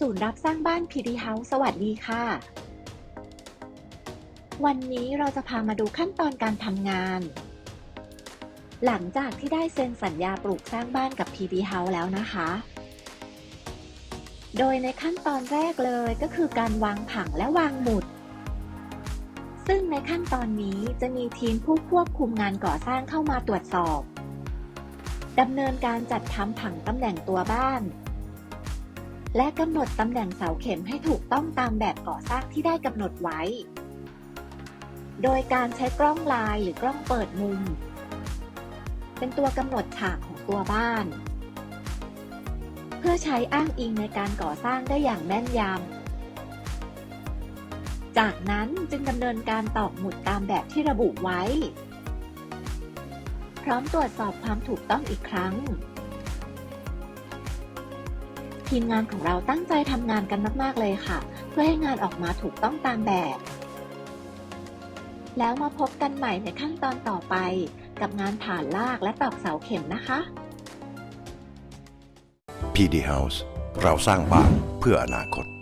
ศูนย์รับสร้างบ้าน PD House สวัสดีค่ะ วันนี้เราจะพามาดูขั้นตอนการทำงาน หลังจากที่ได้เซ็นสัญญาปลูกสร้างบ้านกับ PD House แล้วนะคะ โดยในขั้นตอนแรกเลยก็คือการวางผังและวางหมุด ซึ่งในขั้นตอนนี้จะมีทีมผู้ควบคุมงานก่อสร้างเข้ามาตรวจสอบดำเนินการจัดทำผังตำแหน่งตัวบ้าน และกำหนดตำแหน่งเสาเข็มให้ถูกต้องตามแบบก่อสร้างที่ได้กำหนดไว้ โดยการใช้กล้องลายหรือกล้องเปิดมุม เป็นตัวกำหนดฉากของตัวบ้าน เพื่อใช้อ้างอิงในการก่อสร้างได้อย่างแม่นยำ จากนั้นจึงดำเนินการตอกหมุดตามแบบที่ระบุไว้ พร้อมตรวจสอบความถูกต้องอีกครั้ง ทีมงานของเราตั้งใจทำงานกันมาก ๆ เลยค่ะ เพื่อให้งานออกมาถูกต้องตามแบบ แล้วมาพบกันใหม่ในขั้นตอนต่อไป กับงานผ่านลากและตอกเสาเข็มนะคะ PD House เราสร้างบ้านเพื่ออนาคต